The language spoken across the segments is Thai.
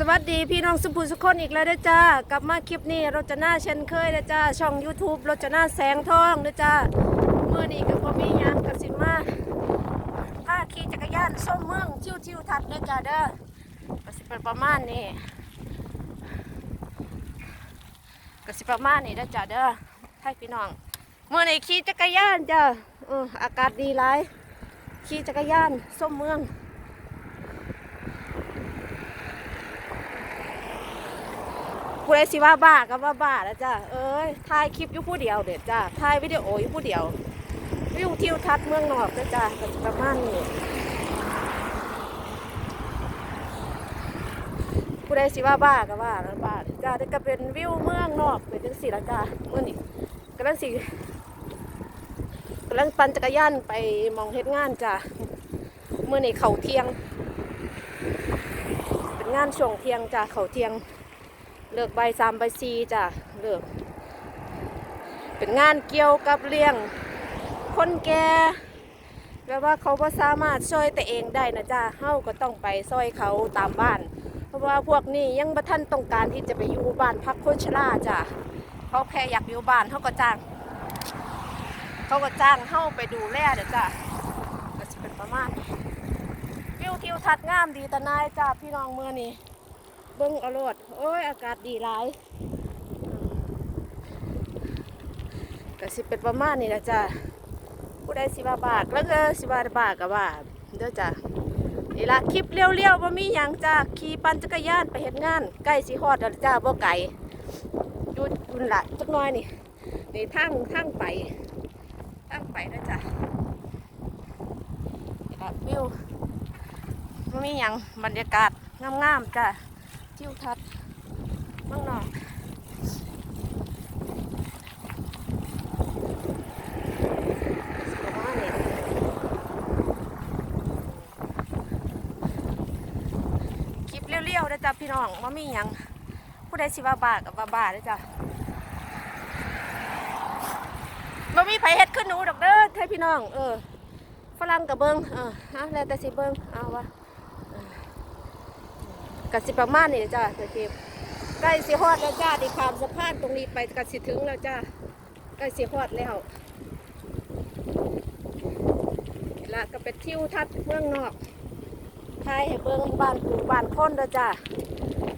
สวัสดีพี่น้องสุภูสุคนอีกแล้วเด้อจ้ากลับมาคลิปนี้รจนาเช่นเคยเด้อจ้าช่อง YouTube รจนาแสงทองเด้อจ้าเมื่อนี้กับพ่อมียังกับสิมาพาขี่จักรยานส้มเมืองชิวชิวทัดเด้อจ้าเด้อก็สิเป็นประมาณนี้ก็สิประมาณนี้เด้อจ้าเด้อให้พี่น้องเมื่อนี้ขี่จักรยานจ้าอออากาศดีหลายขี่จักรยานส้มเมือง ผู้ใดสิว่าบ้าก็ว่าบ้าแล้วจ้ะเอ้ยถ่ายคลิปอยู่ผู้เดียวเด็ดจ้ะถ่ายวิดีโออยู่ผู้เดียว วิวทิวทัศน์เมืองนอกเด้อจ้ะก็สิประมาณนี้ผู้ใดสิว่าบ้าก็ว่าแล้วบ้าเด้อจ้ะนี่ก็เป็นวิวเมืองนอกเป็นจังซี่ละจ้ะเมื่อนี้กำลังสิกำลังปั่นจักรยานไปมองเฮ็ดงานจ้ะเมื่อนี้เขาเที่ยง เป็นงานช่วงเที่ยงจ้ะเขาเที่ยง เลิกใบสามใบสี่จ้ะเลิกเป็นงานเกี่ยวกับเลี้ยง คนแก่แปลว่าเขาบ่สามารถช่วยตัวเองได้นะจ้ะเฮาก็ต้องไปช่วยเขาตามบ้าน เพราะว่าพวกนี้ยังบ่ทันต้องการที่จะไปอยู่บ้านพักคนชราจ้ะเขาแค่อยากอยู่บ้านเขาก็จ้าง เขาก็จ้างเฮาไปดูแลเด้อจ้ะก็สิเป็นประมาณนี้วิวทิวทัศน์งามดีตะนายจ้ะพี่น้องเมื่อนี้ เบิ้งเอาโลดโอ้ย อากาศดีหลายก็สิเป็นประมาณนี้นะจ้ะผู้ใดสิบาบาทแล้วก็สิบาบาทก็ว่าเด้อจ้ะนี่ละคลิปเลี้ยวๆบ่มีหยังจ้ะขี่ปั่นจักรยานไปเฮ็ดงานใกล้สิฮอดแล้วจ้าบ่ไกลอยู่อุ่นละจักน่อยนี่นี่ทางทางไปทางไปนะจ้ะนี่ละวิวบ่มีหยังบรรยากาศงามๆจ้ะ ทิวทัศน์เมืองนอกประมาณนี้คลิปเลี้ยวๆนะจ๊ะพี่น้องว่ามีหยังผู้ใดสิว่าบากับว่าบ้านะจ๊ะบ่มีไผเฮ็ดขึ้นหนูดอกเด้อให้พี่น้อง เออฝรั่งกับเบิงเออฮะแล้วแต่สิเบิงเอาวะ กสิประมาณนี่จ้าตะเก็บใกล้สิฮอดแล้วจ้าที่ข้ามสะพานตรงนี้ไปกสิถึงแล้วจ้าใกล้สิฮอดแล้วละก็เป็นทิวทัศน์เมืองนอกทายให้เบิ่งบ้านปลูกบ้านคนแล้วจ้า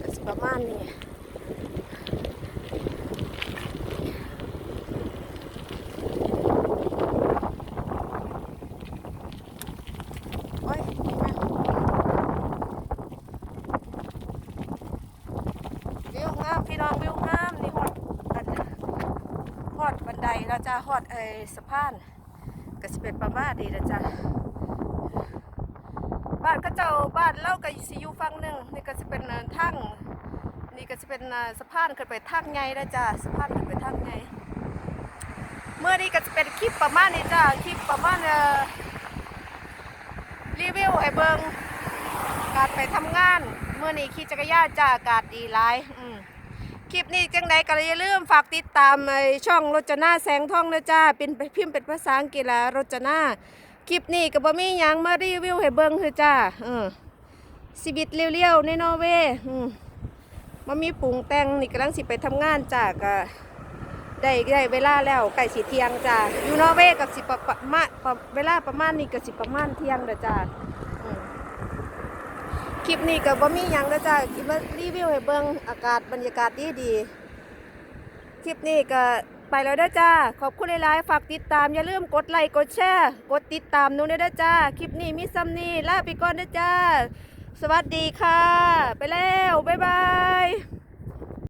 กสิประมาณนี้โอ้ยนี่มา วิวงามพี่น้องวิวงามนี่ฮอดอันฮอ ดนไดแล้วจ้าฮอดไอ้สะพานก็สิเป็นประมาณนี้แล้วจ้าบ้านก็เจ้าบ้านเล่าก็สิอยู่ฟังหนึ่งนี่ก็สิเป็นเอ่อทางนี่ก็สิเป็นสะพานขึ้นไปทางใหญ่แล้วจ้าสะพานขึ้นไปทางใหญ่เมื่อนี้ก็จะเป็นคลิปประมาณนี้จ้าคลิปประมาณเอ่อรีวิวให้เบิงการไปทำงาน เมื่อนี้ขี่จักรยานจ้าอากาศดีหลายอืม คลิปนี้จังใดก็อย่าลืมฝากติดตามไอ้ช่องรจนาแสงทองนะจ้าเป็นพิมพ์เป็นภาษาอังกฤษละรจนาคลิปนี้ก็บ่มีหยังมารีวิวให้เบิ่งคือจ้าเออชีวิตเรียวๆในนอร์เวย์อืมมามีปรุงแต่งนี่กำลังสิไปทำงานจ้าก็ได้ได้เวลาแล้วใกล้สิเที่ยงจ้าอยู่นอร์เวย์ก็สิประมาณเวลาประมาณนี้ก็สิประมาณเที่ยงเด้อจ้า คลิปนี้ก็บ่มีหยังนะจ๊ะคลิปมารีวิวให้เบิ่งอากาศบรรยากาศดีดีคลิปนี้ก็ไปแล้วนะจ้าขอบคุณหลายๆฝากติดตามอย่าลืมกดไลค์กดแชร์กดติดตามหนูด้วยนะจ้าคลิปนี้มีซ้ำนี้ลาไปก่อนนะจ้าสวัสดีค่ะ ไปแล้ว บ๊ายบาย